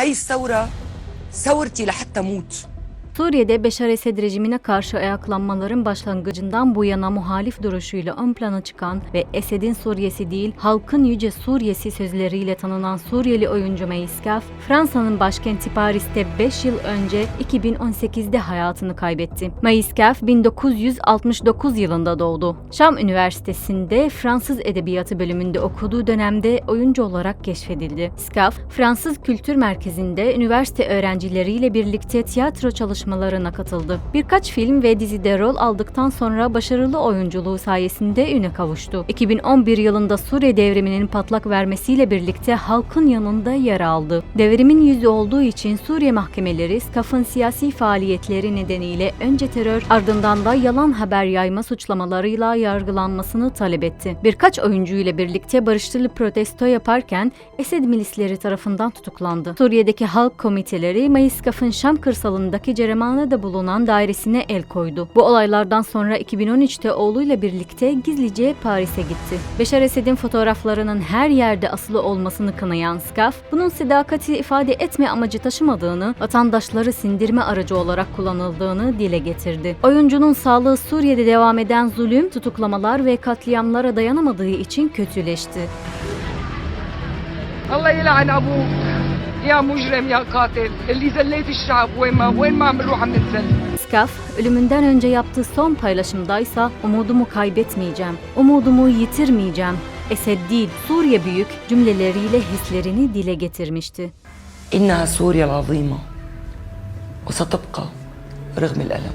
هاي الثورة ثورتي لحتى موت. Suriye'de Beşar Esed rejimine karşı ayaklanmaların başlangıcından bu yana muhalif duruşuyla ön plana çıkan ve Esed'in Suriye'si değil, halkın yüce Suriye'si sözleriyle tanınan Suriyeli oyuncu Meis Kaf, Fransa'nın başkenti Paris'te 5 yıl önce 2018'de hayatını kaybetti. Meis Kaf 1969 yılında doğdu. Şam Üniversitesi'nde Fransız Edebiyatı bölümünde okuduğu dönemde oyuncu olarak keşfedildi. Skaf, Fransız Kültür Merkezi'nde üniversite öğrencileriyle birlikte tiyatro çalışmalarına katıldı. Birkaç film ve dizide rol aldıktan sonra başarılı oyunculuğu sayesinde üne kavuştu. 2011 yılında Suriye devriminin patlak vermesiyle birlikte halkın yanında yer aldı. Devrimin yüzü olduğu için Suriye mahkemeleri Skaf'ın siyasi faaliyetleri nedeniyle önce terör ardından da yalan haber yayma suçlamalarıyla yargılanmasını talep etti. Birkaç oyuncu ile birlikte barışçıl protesto yaparken Esed milisleri tarafından tutuklandı. Suriye'deki halk komiteleri Mayıs Skaf'ın Şam kırsalındaki fermanına da bulunan dairesine el koydu. Bu olaylardan sonra 2013'te oğluyla birlikte gizlice Paris'e gitti. Beşar Esed'in fotoğraflarının her yerde asılı olmasını kınayan SCAF, bunun sadakati ifade etme amacı taşımadığını, vatandaşları sindirme aracı olarak kullanıldığını dile getirdi. Oyuncunun sağlığı Suriye'de devam eden zulüm, tutuklamalar ve katliamlara dayanamadığı için kötüleşti. Allah yel'an abuk. Ya mujrem ya katil. Skaf, ölümünden önce yaptığı son paylaşımdaysa umudumu kaybetmeyeceğim, umudumu yitirmeyeceğim. Esed değil, Suriye büyük cümleleriyle hislerini dile getirmişti. İnneha Suriye azime ve satabka rıgmil elem.